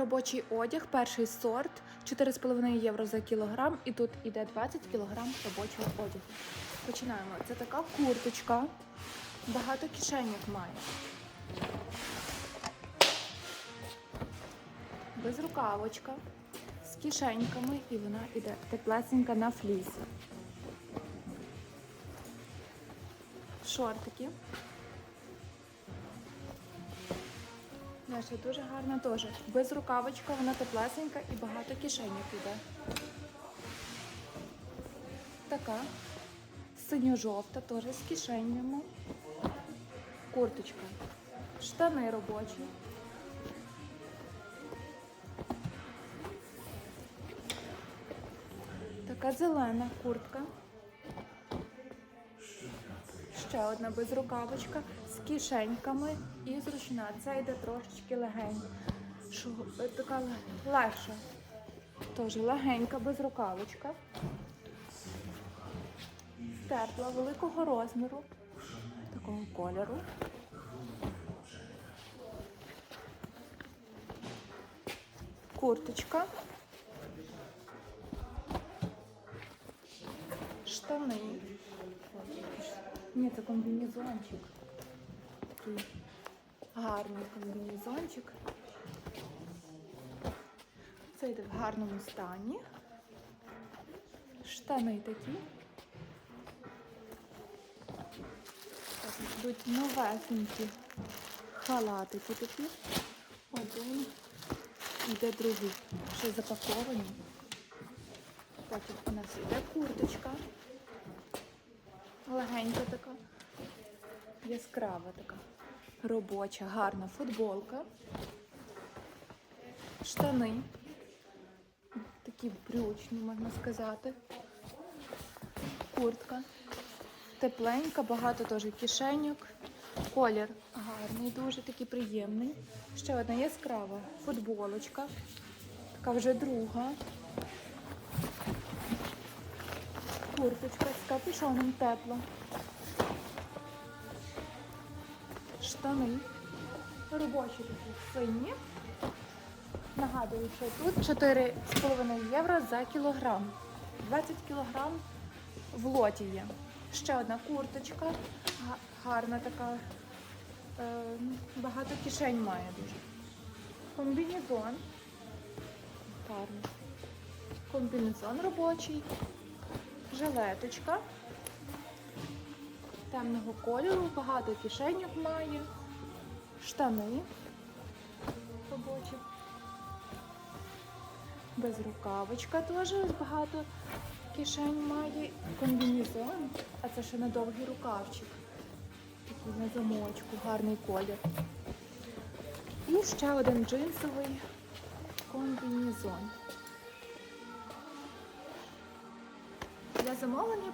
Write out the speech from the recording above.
Робочий одяг, перший сорт, 4,5 євро за кілограм, і тут іде 20 кілограм робочого одягу. Починаємо. Це така курточка, багато кишеньок має. Безрукавочка з кишеньками, і вона іде теплесенька на флісі. Шортики. Наша дуже гарна теж. Без рукавочка, вона теплесенька і багато кишеньок іде. Така. Синьо-жовта, теж з кишенями. Курточка. Штани робочі. Така зелена куртка. Ще одна безрукавочка з кишеньками і зручна. Це йде трошечки легень. Е, така легша. Теж легенька безрукавочка. Тепла, великого розміру, такого кольору. Курточка. Штани. Ні, це комбінезончик. Такий гарний комбінезончик. Це йде в гарному стані. Штани такі. Так, йдуть новесенькі халатики такі. Один. Йде другий. Ще запаковані. Так, тут у нас йде курточка. Легенька така, яскрава така, робоча, гарна футболка, штани, такі брючні, можна сказати, куртка, тепленька, багато теж кишеньок, колір гарний, дуже такий приємний. Ще одна яскрава футболочка, така вже друга. Курточка з капюшоном тепла. Штани. Робочі такі сині. Нагадую, що тут 4,5 євро за кілограм. 20 кілограм в лоті є. Ще одна курточка. Гарна така. Е, багато кишень має дуже. Комбінезон. Гарний. Комбінезон робочий жилеточка темного кольору, багато кишеньок має, штани робочі, безрукавочка теж багато кишень має, комбінезон, а це ще на довгий рукавчик. Такий на замочку, гарний колір. І ще один джинсовий комбінезон. Для замовлення